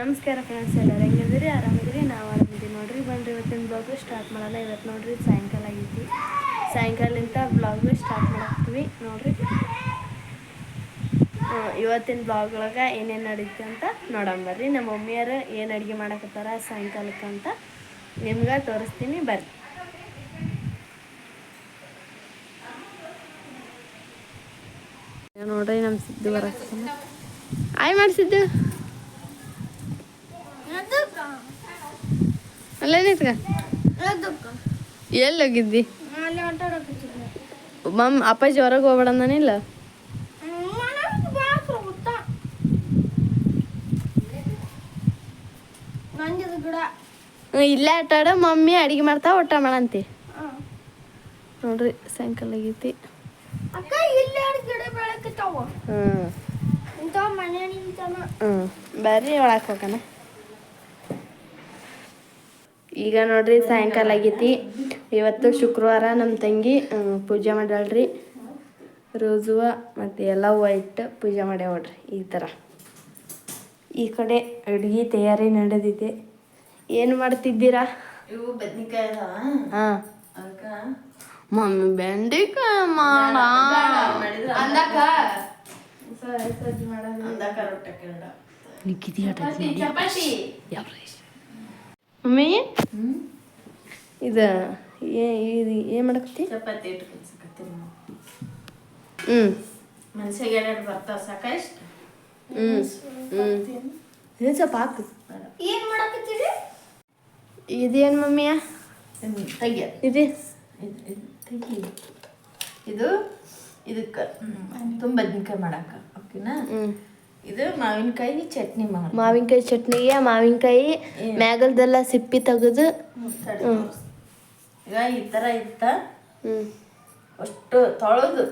ನಮಸ್ಕಾರ ಫ್ರೆಂಡ್ಸ್ ಎಲ್ಲರೂ ಹೆಂಗಿದ್ರಿ ಆರಾಮಿದ್ರಿ ನಾವು ಆರಾಮಿದ್ದೀವಿ ನೋಡ್ರಿ, ಬನ್ರಿ, ಇವತ್ತಿನ ಬ್ಲಾಗ್ ಸ್ಟಾರ್ಟ್ ಮಾಡಲ್ಲ ಇವತ್ತು ನೋಡ್ರಿ, ಸಾಯಂಕಾಲ ಆಗೈತಿ. ಸಾಯಂಕಾಲಿಂದ ಬ್ಲಾಗ್ ಸ್ಟಾರ್ಟ್ ಮಾಡಾಕ್ತೀವಿ. ನೋಡ್ರಿ. ಇವತ್ತಿನ ಬ್ಲಾಗ್ ಒಳಗೆ ಏನೇನು ನಡೀತಿ ಅಂತ ನೋಡೋಣ ಬರ್ರಿ. ನಮ್ಮ ಮಮ್ಮಿಯರು ಏನು ಅಡುಗೆ ಮಾಡಕತ್ತಾರ ಸಾಯಂಕಾಲಕ್ಕೆ ಅಂತ ನಿಮ್ಗೆ ತೋರಿಸ್ತೀನಿ ಬರ್ರಿ. ನೋಡ್ರಿ ನಮ್ಮ ಸಿದ್ದು ಬರಕ್ಕೆ ಆಯ್ ಮಾಡಿಸಿದ್ದು ಅಲ್ಲೇ ನಿಂತ್ಕ. ಎಲ್ಲಿ ಹೋಗಿದ್ದಿ ಮಮ್ ಅಪ್ಪಾಜಿ ಹೊರಗೆ ಹೋಗ್ಬೇಡ ಅಂದಾನಿಲ್ಲ ಇಲ್ಲೇ ಆಟ ಆಡ ಮಮ್ಮಿ ಅಡಿಗೆ ಮಾಡ್ತಾ ಊಟ ಮಾಡಂತಿ. ನೋಡ್ರಿ ಸಾಯಂಕಾಲ ಆಗೈತಿ. ಹ್ಞೂ ಬರ್ರಿ ಒಳಕ್ಕೆ ಹೋಗೋಣ. ಈಗ ನೋಡ್ರಿ ಸಾಯಂಕಾಲ ಆಗೈತಿ. ಇವತ್ತು ಶುಕ್ರವಾರ ನಮ್ಮ ತಂಗಿ ಪೂಜೆ ಮಾಡ್ಯಾಳ್ರಿ ರೋಜುವ ಮತ್ತು ಎಲ್ಲ ವೈಟ್ ಇಟ್ಟು ಪೂಜೆ ಮಾಡ್ಯಾವ ನೋಡ್ರಿ ಈ ಥರ ಈ ಕಡೆ ಅಡುಗೆ ತಯಾರಿ ನಡೆದಿದೆ. ಏನು ಮಾಡ್ತಿದ್ದೀರಾ? ಇವು ಬದ್ನಿಕಾಯಿ ಹಾಂ. ಮಮ್ಮಿ ಬೆಂಡೆಕಾಯಿ ಮಾಡ. ಚಪಾತಿ ಮಮ್ಮಿ ಇದು ಏ- ಇದು ಏನು ಮಾಡಕತ್ತಿ? ಚಪಾತಿ ಇಟ್ಟು ಕಲ್ಸಕತ್ತೀನಿ ಹ್ಞೂ ಮನ್ಸಿಗೆ ಎರಡು ಬರ್ತಾವ ಸಾಕಷ್ಟು ಹ್ಞೂ ಹ್ಞೂ ಸ್ವಲ್ಪ ಹಾಕು. ಏನು ಮಾಡಕತ್ತೀರಿ? ಇದೇನು ಮಮ್ಮಿಯ ತೆಗಿಯ. ಇದು ತೆಗಿ ಇದು ಇದಕ್ಕೆ ತುಂಬ ಬದ್ನಿಕಾಯಿ ಮಾಡಾಕ ಓಕೆನಾ? ಹ್ಞೂ ಇದು ಮಾವಿನಕಾಯಿ ಚಟ್ನಿ ಮಾಡ ಮಾವಿನಕಾಯಿ ಚಟ್ನಿಗೆ ಮಾವಿನಕಾಯಿ ಮ್ಯಾಗಲ್ದೆಲ್ಲ ಸಿಪ್ಪಿ ತೆಗೆದು ಈಗ ಈ ಥರ ಇತ್ತ. ಅಷ್ಟು ತೊಳೆದು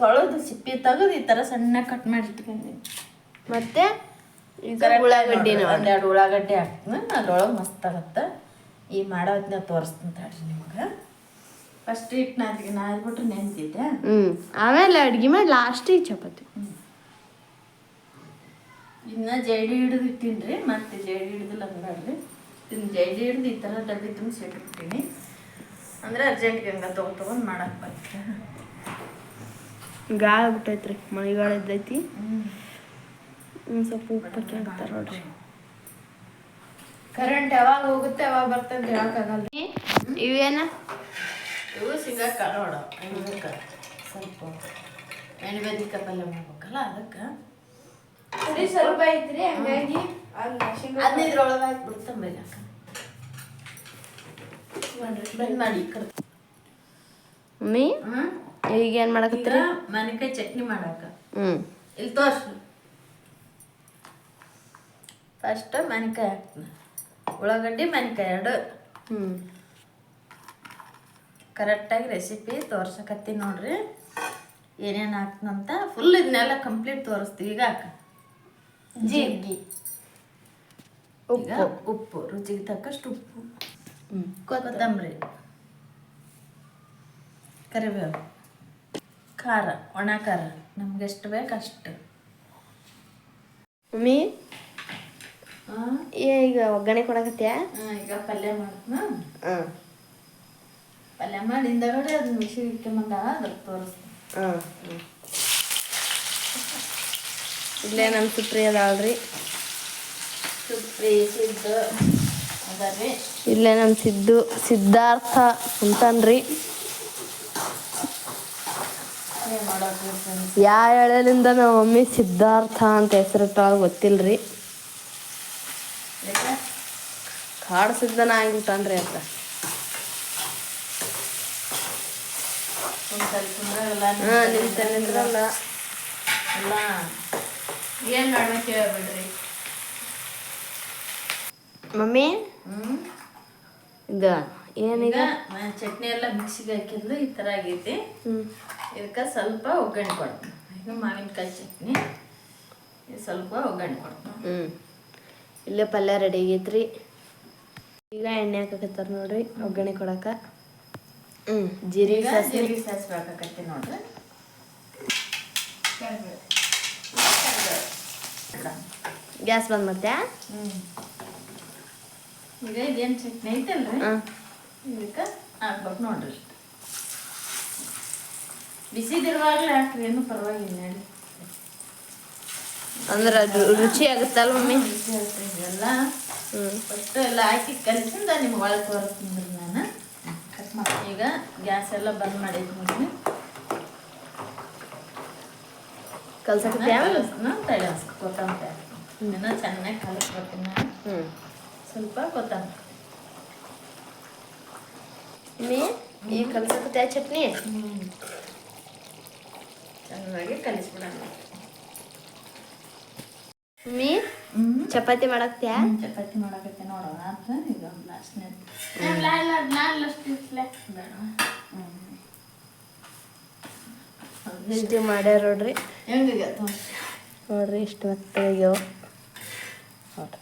ತೊಳೆದು ಸಿಪ್ಪಿ ತೆಗೆದು ಈ ಥರ ಸಣ್ಣ ಕಟ್ ಮಾಡಿ ಇಟ್ಕೊಂಡಿ ಮತ್ತೆ ಉಳ್ಳಾಗಡ್ಡಿ ಒಂದೆರಡು ಉಳ್ಳಾಗಡ್ಡಿ ಹಾಕ್ತೀನಿ. ಅದ್ರೊಳಗೆ ಮಸ್ತ್ ಆಗತ್ತೆ. ಈ ಮಾಡೋ ಹೊತ್ನ ತೋರಿಸ್ತೀನಿ ತಡ್ರಿ ನಿಮಗೆ. ಫಸ್ಟ್ ಹಿಟ್ಟು ನಾದಿಗೆ ನಾದ್ಬಿಟ್ರೆ ನೆನ್ತಿದ್ದೆ ಹ್ಞೂ ಆಮೇಲೆ ಅಡ್ಗೆ ಮಾಡಿ ಲಾಸ್ಟಿಗೆ ಚಪಾತಿ. ಇನ್ನ ಜೈಡಿ ಹಿಡಿದು ಇಟ್ಟಿನ್ರಿ ರೀ ಮತ್ತೆ ಜೈಡಿ ಹಿಡಿದಿಲ್ಲ ಅಂದ್ರಿ ಇನ್ನು ಜೈಡಿ ಹಿಡಿದು ಈ ಥರ ಡಬ್ಬಿ ತುಂಬಿಸಿ ಇಟ್ಬಿಟ್ಟಿನಿ ಅಂದ್ರೆ ಅರ್ಜೆಂಟ್ಗೆ ಹಂಗೆ ತೊಗೊಂಡು ತೊಗೊಂಡು ಮಾಡಕ್ಕೆ ಬರ್ತದೆ. ಗಾಳ ಬಿಟ್ಟೈತ್ರಿ ಮಳೆಗಾಲ ಇದ್ದೈತಿ. ಒಂದು ಸ್ವಲ್ಪ ಉಪ್ಪು ಹಾಕಿ ಹಾಕ್ತಾರ ನೋಡ್ರಿ. ಕರೆಂಟ್ ಯಾವಾಗ ಹೋಗುತ್ತೆ ಯಾವಾಗ ಬರ್ತಂತ ಹೇಳಕ್ಕಾಗಲ್ಲ ಇವೇನ? ಇವು ಸಿಗಕ್ಕ ನೋಡ ಸ್ವಲ್ಪ ಎಣ್ಣೆ ಬದ್ನಿಕಾಯಿ ಪಲ್ಯ ಮಾಡ್ಬೇಕಲ್ಲ ಅದಕ್ಕೆ. ಸರಿ ಸ್ವಲ್ಪ ಐತ್ರಿ ಹಂಗಾಗಿ ಇದ್ರೊಳಗೆ ಹಾಕ್ಬಿಡ್ತಾ ಮೇಲೆ ಹಾಕ ಬಂದ್ ಮಾಡಿ ಮಮ್ಮಿ ಹ್ಮ್? ಈಗ ಏನು ಮಾಡಕತ್ತೀರಿ? ಮನೆಕಾಯಿ ಚಟ್ನಿ ಮಾಡಾಕ. ಹ್ಮ್. ಇಲ್ಲಿ ತೋರ್ಸು. ಫಸ್ಟ್ ಮನಿಕಾಯಿ ಹಾಕ್ತೀನಿ. ಉಳ್ಳಾಗಡ್ಡಿ ಮನೆಕಾಯಿ ಎರಡು. ಹ್ಞೂ ಕರೆಕ್ಟಾಗಿ ರೆಸಿಪಿ ತೋರ್ಸಕತ್ತೀನಿ ನೋಡ್ರಿ. ಏನೇನು ಹಾಕ್ತಂತ ಫುಲ್ ಇದನ್ನೆಲ್ಲ ಕಂಪ್ಲೀಟ್ ತೋರಿಸ್ತೀವಿ. ಈಗ ಹಾಕ. ಜೀರಿಗೆ. ಈಗ ಉಪ್ಪು ರುಚಿಗೆ ತಕ್ಕಷ್ಟು ಉಪ್ಪು. ಕೊತ್ತಂಬರಿ. ಕರಿಬೇವು. ಖಾರ ಒಣ ಖಾರ. ನಮ್ಗೆ ಎಷ್ಟು ಬೇಕು ಅಷ್ಟು. ಮಮ್ಮಿ? ಏ ಈಗ ಒಗ್ಗರಣೆ ಕೊಡಕತ್ತ್ಯಾ? ಈಗ ಪಲ್ಯ ಮಾಡ್ತೀನಿ. ಹಾಂ. ಪಲ್ಯ ಮಾಡಿ ಹಿಂದಗಡೆ ಅದನ್ನ ಮಿಕ್ಸಿಗೆ ಇಟ್ಕೊಂಬಂದಾಗ ಅದ್ರ ತೋರಿಸ್ತೀನಿ. ಹಾಂ. ಇಲ್ಲೇ ನಮ್ಮ ಸುಪ್ರಿ ಅದಾಳ್ರಿ. ಸುಪ್ರಿ ಸಿದ್ದು ಇಲ್ಲೇ ನಮ್ಮ ಸಿದ್ದು ಸಿದ್ಧಾರ್ಥ ಅಂತನ್ರಿ ಯಾವ ಎಳೆಲಿಂದ ನಮ್ಮ ಮಮ್ಮಿ ಸಿದ್ಧಾರ್ಥ ಅಂತ ಹೆಸರಿಟ್ಟಾಗ ಗೊತ್ತಿಲ್ರಿ. ಕಾಡು ಸಿದ್ಧನ ಆಗಿಬಿಟ್ಟನ್ರಿ ಅಂತ ಹಾಂ ನಿಂತ ನಿಂದ್ರಲ್ಲ ಎಲ್ಲ ಏನು ಮಾಡ್ಬೇಕು ಹೇಳ್ಬಿಡ್ರಿ? ಮಮ್ಮಿ? ಹ್ಞೂ ಇದು ಏನೀಗ ಚಟ್ನಿ ಎಲ್ಲ ಮಿಕ್ಸಿಗೆ ಹಾಕಿದ್ದು ಈ ಥರ ಆಗೈತಿ. ಇದಕ್ಕೆ ಸ್ವಲ್ಪ ಒಗ್ಗರಣೆ ಕೊಡ್ತೀನಿ. ಈಗ ಮಾವಿನಕಾಯಿ ಚಟ್ನಿ. ಇದು ಸ್ವಲ್ಪ ಒಗ್ಗರಣೆ ಕೊಡ್ತೀನಿ. ಹ್ಞೂ ಇಲ್ಲೇ ಪಲ್ಯ ರೆಡಿ ಆಗೈತ್ರಿ. ಈಗ ಎಣ್ಣೆ ಹಾಕಕತ್ತಾರ ನೋಡ್ರಿ ಒಗ್ಗರಣೆ ಕೊಡಕ. ಹ್ಞೂ ಜೀರಿಗೆ ಸಾಸಿವೆ. ಜೀರಿಗೆ ಸಾಸಿವೆ ಹಾಕಕತ್ತೀನಿ ನೋಡ್ರಿ. ಗ್ಯಾಸ್ ಬಂದ್ ಮತ್ತೆ ಈಗ ಇದೇನು ಚಟ್ನಿ ಐತಲ್ರಿ? ಇದಕ್ಕೆ ಹಾಕ್ಬೇಕು ನೋಡ್ರಿ ಬಿಸಿದಿರುವಾಗಲೇ ಹಾಕ್ರಿ ಏನು ಪರವಾಗಿಲ್ಲ ಹೇಳಿ. ಅಂದ್ರೆ ಅದು ರುಚಿ ಆಗುತ್ತಲ್ಲ ಮಮ್ಮಿ? ಬಿಸಿ ಆಗುತ್ತೆ ಇದೆಲ್ಲ ಫಸ್ಟ್ ಎಲ್ಲ ಹಾಕಿ ಕಲಿಸಿಂದ ನಿಮ್ಗೆ ಒಳಗೆ ತೋರಿಸ್ತೀನಿ ನಾನು. ಕಟ್ ಮಾಡಿ ಈಗ ಗ್ಯಾಸ್ ಎಲ್ಲ ಬಂದ್ ಮಾಡೈತಿ ನೋಡಿ ಕಲ್ಸಕತ್ಯಾ ತಳಿ ಹಾಕ್ಸ್ಕೊ ಕೊತ್ತಂಬರಿ ಇನ್ನೂ ಚೆನ್ನಾಗಿ ಕಲಿಸ್ಕೊತೀನಿ ನಾನು. ಹ್ಞೂ ಸ್ವಲ್ಪ ಕೊತ್ತಂಬರಿ. ಈ ಈಗ ಕಲ್ಸಕತ್ಯಾ ಚಟ್ನಿ? ಚೆನ್ನಾಗಿ ಕಲಿಸ್ಬಿಡೋಣ. ಹ್ಞೂ ಚಪಾತಿ ಮಾಡಕ್ತ್ಯಾ? ಚಪಾತಿ ಮಾಡಕತ್ತೆ ನೋಡೋಣ ಅಂತ ಈಗ ಲಾಸ್ಟ್ನೇ ಇಷ್ಟು ಮಾಡ್ಯಾರ ನೋಡ್ರಿ. ನೋಡ್ರಿ ಇಷ್ಟು ಮತ್ತೆ ನೋಡ್ರಿ.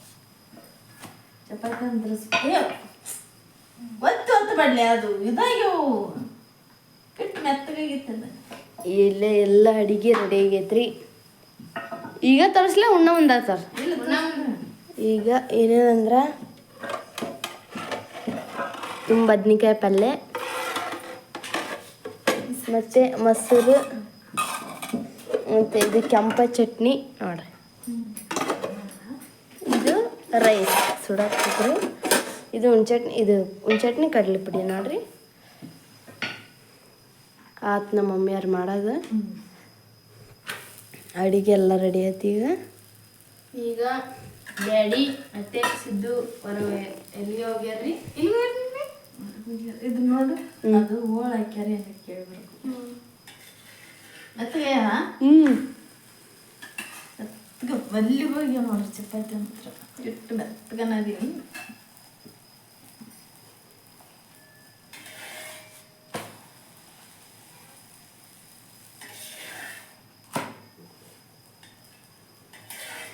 ಚಪಾತಿ ಅಂದ್ರೆ ಒತ್ತು ಒತ್ತು ಬಡ್ಲಿ ಅದು ಇದಾಗ್ಯವು. ಕಿಟ್ಟು ಮೆತ್ತಗಾಗಿತ್ತದ ಇಲ್ಲೇ ಎಲ್ಲ ಅಡಿಗೆ ರೆಡಿ ಆಗೈತ್ರಿ. ಈಗ ತರಿಸ್ಲೇ ಉಣ್ಣ ಒಂದ ಸರ್ ಈಗ ಏನೇನಂದ್ರ? ತುಂಬ ಬದ್ನಿಕಾಯಿ ಪಲ್ಯ ಮತ್ತು ಮೊಸರು. ಮತ್ತು ಇದು ಕೆಂಪ ಚಟ್ನಿ ನೋಡ್ರಿ. ಇದು ರೈಸ್ ಸುಡಾಕ್ತಿದ್ರು ಇದು ಉಣ್ಚಟ್ನಿ ಇದು ಉಣ್ಚಟ್ನಿ ಕಡಲೆ ಪುಡಿ ನೋಡ್ರಿ. ಆತ್ ನಮ್ಮ ಮಮ್ಮಿಯವ್ರು ಮಾಡೋದು. ಅಡಿಗೆ ಎಲ್ಲ ರೆಡಿ ಆಯ್ತು ಈಗ. ಈಗ ಡ್ಯಾಡಿ ಮತ್ತೆ ಸಿದ್ದು ಹೊರಗೆ ಎಲ್ಲಿ ಹೋಗ್ಯಾರ್ರಿ? ಇದು ನೋಡು ಅದು ಹೋಳ್ ಹಾಕ್ಯಾರಿ ಅಂತ ಕೇಳ್ಬೇಕು ಮೆತ್ತಗ ಬಲ್ಲಿ ಹೋಗಿ ನೋಡ್ರಿ ಚಪಾತಿ ಅಂತ ಇಟ್ಟು ಮೆತ್ತಗನದೀನಿ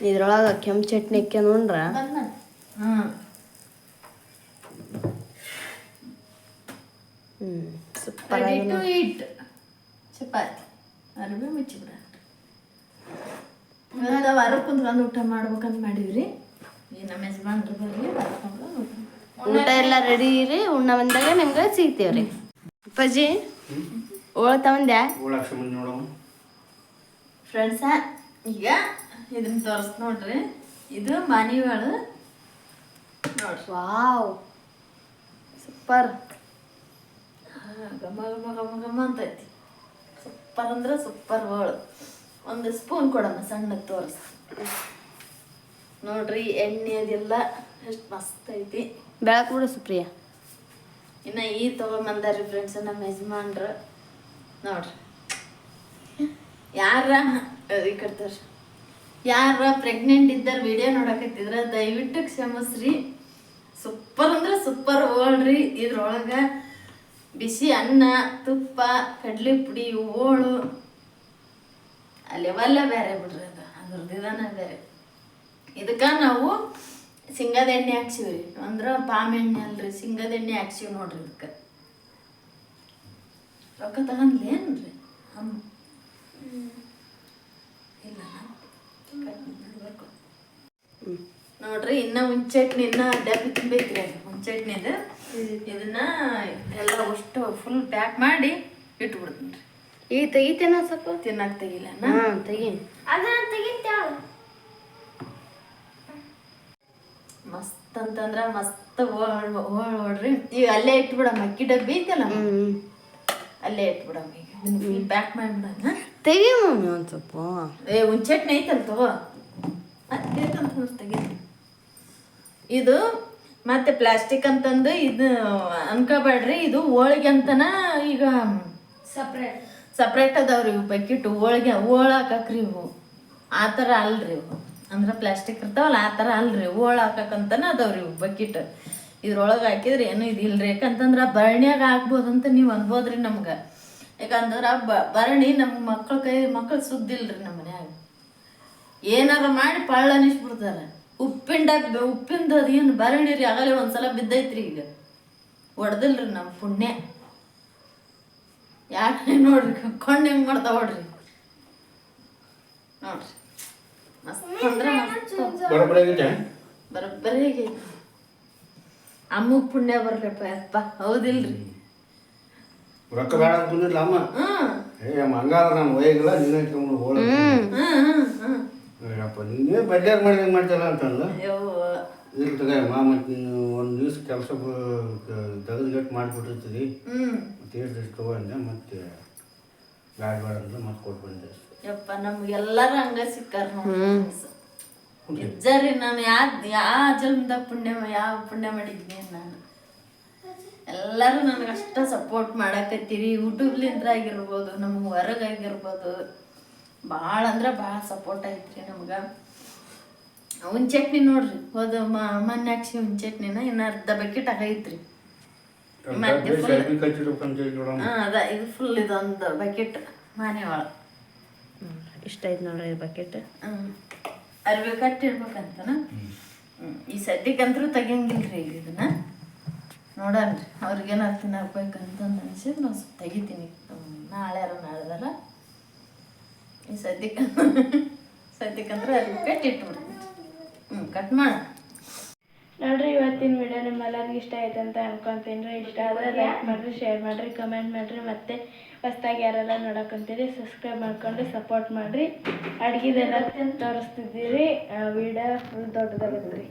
ಇದ್ರೊಳಗೆ ಕೆಂಪು ಚಟ್ನಿ ಹಾಕ್ಯ ನೋಡ್ರ ಬಂದ ಹಾಂ ಹ್ಞೂ ಸೂಪರ್ ಚಪಾತಿ. ಅರ್ಬಿ ಮುಚ್ಚಿಬಿಡ ಇವತ್ತು ವಾರ ಕುಂತ್ಕೊಂಡು ಊಟ ಮಾಡ್ಬೇಕಂತ ಮಾಡಿವ್ರಿ. ಈ ನಮ್ಮ ಯಜಮಾನ್ರು ಬರಲಿ ಬರ್ಕೊಂಡು ಊಟ ಎಲ್ಲ ರೆಡಿ ಇರಿ ಉಣ್ಣ ಬಂದಾಗ ನಿಮ್ಗೆ ಸಿಗ್ತೇವ್ರಿ. ಅಪ್ಪಾಜಿ ಓಳ ತಗೊಂಡ್ಯಾ ಫ್ರೆಂಡ್ಸ ಈಗ ಇದನ್ನ ತೋರಿಸ್ ನೋಡ್ರಿ. ಇದು ಮಾನಿವಾಳು ನೋಡ್ರಿ. ವಾವ್. ಸೂಪರ್. ಗಮ ಗಮ ಗಮ ಗಮ ಘಮ ಅಂತೈತಿ. ಸೂಪರ್ ಅಂದ್ರೆ ಸೂಪರ್ ಹೋಳು ಒಂದು ಸ್ಪೂನ್ ಕೊಡಮ್ಮ ಸಣ್ಣಗೆ ತೋರಿಸ್. ನೋಡ್ರಿ ಎಣ್ಣೆ ಅದೆಲ್ಲ ಎಷ್ಟು ಮಸ್ತ್ ಐತಿ. ಬೆಳಕು ಬಿಡು ಸುಪ್ರಿಯ. ಇನ್ನು ಈ ತೊಗೊಂಬಂದಾರಿ ಫ್ರೆಂಡ್ಸ್ ನಮ್ಮ ಯಜಮಾನ್ರು. ನೋಡ್ರಿ. ಯಾರ ಈ ಕಟ್ತಾರ ಯಾರ ಪ್ರೆಗ್ನೆಂಟ್ ಇದ್ದಾರ ವಿಡಿಯೋ ನೋಡಕತ್ತಿದ್ರ ದಯವಿಟ್ಟು ಕ್ಷಮಿಸ್ರಿ. ಸೂಪರ್ ಅಂದ್ರೆ ಸೂಪರ್ ಹೋಳ್ರಿ ಇದ್ರೊಳಗೆ. ಬಿಸಿ ಅನ್ನ ತುಪ್ಪ ಕಡ್ಲಿ ಪುಡಿ ಓಳು. ಅಲ್ಲೆವಲ್ಲ ಲೆವೆಲ್ಲ ಬೇರೆ ಬಿಡ್ರಿ ಅದು. ಅದ್ರದ್ದು ಇದಾನ ಬೇರೆ. ಇದಕ್ಕೆ ನಾವು ಸಿಂಗದ ಎಣ್ಣೆ ಹಾಕ್ಸಿವ್ರಿ. ಅಂದ್ರೆ ಪಾಮ್ ಎಣ್ಣೆ ಅಲ್ರಿ ಸಿಂಗದ ಎಣ್ಣೆ ಹಾಕ್ಸಿವಿ ನೋಡ್ರಿ ಇದಕ್ಕೆ. ರೊಕ್ಕ ತಗೊಂಡ್ಲಿ ರೀ ಹಮ್. ಇಲ್ಲ. ನೋಡ್ರಿ ಇನ್ನ ಹುಂಚಟ್ನಿ ಇನ್ನ ಡಬ್ಬಿ ತುಂಬೈತ್ರಿ ಅದು ಇದನ್ನ ಎಲ್ಲ ಅಷ್ಟು ಫುಲ್ ಪ್ಯಾಕ್ ಮಾಡಿ ಇಟ್ಬಿಡ್ತೀನಿ. ಈಗ ತೆಗಿತೇನ ಸ್ವಲ್ಪ ತಿನ್ನಕ್ ತೆಗಿಲ್ಲ ಹಾಂ ತೆಗಿ ಅದನ್ನ ತೆಗಿತಾಳ ಮಸ್ತ್ ಅಂತಂದ್ರ ಮಸ್ತ್ ಹೋಳ್ ಹೋಳ್ ನೋಡ್ರಿ ಈಗ ಅಲ್ಲೇ ಇಟ್ಬಿಡಮ್ಮ ಅಕ್ಕಿ ಡಬ್ಬಿ ಐತಲ್ಲ? ಹ್ಞೂ ಅಲ್ಲೇ ಇಟ್ಬಿಡಮ್ಮ ಈಗ. ಪ್ಯಾಕ್ ಮಾಡಿಬಿಡಣ ತೆಗಿ ಮಮ್ಮಿ ಒಂದು ಸ್ವಲ್ಪ. ಏ ಒಂದ್ ಚಟ್ನಿ ಐತಲ್ಲ ತಗೋ. ಅದೇಂತ ತೆಗಿ ಇದು ಮತ್ತೆ ಪ್ಲಾಸ್ಟಿಕ್ ಅಂತಂದು ಇದು ಅನ್ಕೋಬೇಡ್ರಿ ಇದು ಹೋಳಿಗೆ ಅಂತನ ಈಗ ಸಪ್ರೇಟ್ ಸಪ್ರೇಟ್ ಅದಾವ್ರಿ ಇವು ಬಕೆಟ್ ಹೋಳಿಗೆ ಹೋಳ ಹಾಕಕ್ರಿ ಇವು. ಆ ಥರ ಅಲ್ರಿ ಇವು. ಅಂದ್ರೆ ಪ್ಲಾಸ್ಟಿಕ್ ಇರ್ತಾವಲ್ಲ ಆ ಥರ ಅಲ್ರಿ ಹೋಳ ಹಾಕಕ್ಕಂತನ ಅದಾವ್ರಿ ಇವು ಬಕೆಟ್ ಇದ್ರೊಳಗೆ ಹಾಕಿದ್ರೆ ಏನು ಇದು ಇಲ್ರಿ. ಯಾಕಂತಂದ್ರೆ ಹಾಕ್ಬೋದು ಅಂತ ನೀವು ಅನ್ಬೋದ್ರಿ ನಮ್ಗೆ. ಯಾಕಂದ್ರೆ ಬ ಭರಣಿ ನಮ್ಮ ಮಕ್ಕಳ ಕೈ ಮಕ್ಳು ಸುದ್ದಿಲ್ರಿ ನಮ್ಮ ಮನ್ಯಾಗ. ಏನಾರ ಮಾಡಿ ಪಳ್ಳ ಅನಿಸ್ಬಿಡ್ತಾರ ಉಪ್ಪಿನ ಡಬ್ಬಿ ಉಪ್ಪಿಂದ ಅದೇನು ಬರಣಿರಿ ಆಗಲೇ ಒಂದ್ಸಲ ಬಿದ್ದೈತ್ರಿ ಈಗ. ಹೊಡೆದಿಲ್ರಿ ನಮ್ಮ ಪುಣ್ಯ. ಯಾಕೆ ನೋಡ್ರಿ ಕಣ್ಣು ಹೆಂಗ್ ಮಾಡ್ತಾವ ನೋಡ್ರಿ. ನೋಡ್ರಿ. ಮಸ್ತ್ ಅಂದ್ರೆ ಬರೋಬ್ಬರಿ ಅಮ್ಮಗ್ ಪುಣ್ಯ ಬರ್ಲಪ್ಪ ಅಪ್ಪ ಹೌದಿಲ್ರಿ. ರೊಕ್ಕ ಬೇಡ ಅಮ್ಮ? ಹಂಗಾದ್ರೆ ನಾನು ಒಯ್ಯಗಿಲ್ಲ ನಿನ್ನ ಇಟ್ಕೊಂಡು ಹೋಳ ಹ್ಮ್. ಅಯ್ಯಪ್ಪ ನೀನೇ ಬಡ್ಡಿಯಾಗ ಮಾಡಿದಂಗೆ ಮಾಡ್ತಲ್ಲ ಅಂತಲ್ಲ ಇಲ್ಲಿ ತಗಮ್ಮ ಮತ್ತು ನೀನು ಒಂದು ದಿವ್ಸ ಕೆಲಸ ತೆಗೆದುಗಟ್ಟು ಮಾಡಿಬಿಟ್ಟಿರ್ತೀರಿ. ಮತ್ತೆ ಎಷ್ಟು ತಗೊಂಡೆ ಮತ್ತೆ ಬೇಡ ಬೇಡ ಅಂತ ಮತ್ತೆ ಕೊಟ್ಟು ಬಂದೆ ಯಪ್ಪ ನಮ್ಗೆಲ್ಲರೂ ಹಂಗ ಸಿಕ್ಕಾರ ನಿಜರಿ ನಾನು ಯಾ ಯಾವ ಜನ್ಮದಾಗ ಪುಣ್ಯ ಯಾವ ಪುಣ್ಯ ಮಾಡಿದ್ನಿ ನಾನು. ಎಲ್ಲರೂ ನನಗೆ ಅಷ್ಟ ಸಪೋರ್ಟ್ ಮಾಡಕತ್ತೀರಿ. ಯೂಟ್ಯೂಬ್ಲಿಂದ ಆಗಿರ್ಬೋದು ನಮ್ಗೆ ಹೊರಗೆ ಆಗಿರ್ಬೋದು. ಭಾಳ ಅಂದ್ರೆ ಭಾಳ ಸಪೋರ್ಟ್ ಐತ್ರಿ ನಮ್ಗೆ. ಹುಣ್ ಚಟ್ನಿ ನೋಡ್ರಿ ಹೋದ ಮನ್ಯಾಕ್ಷಿ ಹಾಕ್ಸಿ ಹುಣ್ ಚಟ್ನಿನ ಇನ್ನು ಅರ್ಧ ಬಕೆಟ್ ಆಗೈತ್ರಿ ಅದ ಇದು ಫುಲ್ ಇದೊಂದು ಬಕೆಟ್ ಮನೆ ಒಳಗೆ. ಇಷ್ಟ ಐತೆ ನೋಡ್ರಿ ಬಕೆಟ್. ಅರ್ವಿ ಕಟ್ಟಿರ್ಬೇಕಂತನ ಹ್ಮ್. ಈ ಸದ್ಯಕ್ಕಂತರೂ ತೆಗಿಯಂಗಿಲ್ರಿ ಈಗ ಇದನ್ನ. ನೋಡನ್ರಿ ಅವ್ರಿಗೇನಾರು ತಿನ್ನಬೇಕಂತ ಅನ್ಸಿದ್ ನಾವು ಸ್ವಲ್ಪ ತೆಗಿತೀನಿ. ನಾಳೆ ಯಾರು ನಾಳೆದಾರ ಸದ್ಯಕ್ಕೆ ಸದ್ಯಕ್ಕಂದ್ರೆ ಅದು ಇಟ್ಬಿಡ್ತೀನಿ. ಹ್ಞೂ ಕಟ್ ಮಾಡ ನೋಡ್ರಿ ಇವತ್ತಿನ ವಿಡಿಯೋ ನಿಮ್ಮೆಲ್ಲರಿಗೂ ಇಷ್ಟ ಆಯ್ತು ಅಂತ ಅನ್ಕೊಂತೀನಿ. ಇಷ್ಟ ಆದರೆ ಲೈಕ್ ಮಾಡಿರಿ ಶೇರ್ ಮಾಡಿರಿ ಕಮೆಂಟ್ ಮಾಡಿರಿ ಮತ್ತೆ ಹೊಸ್ದಾಗಿ ಯಾರೆಲ್ಲ ನೋಡಕ್ಕಂತೀರಿ ಸಬ್ಸ್ಕ್ರೈಬ್ ಮಾಡ್ಕೊಂಡು ಸಪೋರ್ಟ್ ಮಾಡಿರಿ. ಅಡ್ಗಿದೆಲ್ಲ ತೋರಿಸ್ತಿದ್ದೀರಿ. ವಿಡಿಯೋ ಫುಲ್ ದೊಡ್ಡದಾಗತ್ತೆ ರೀ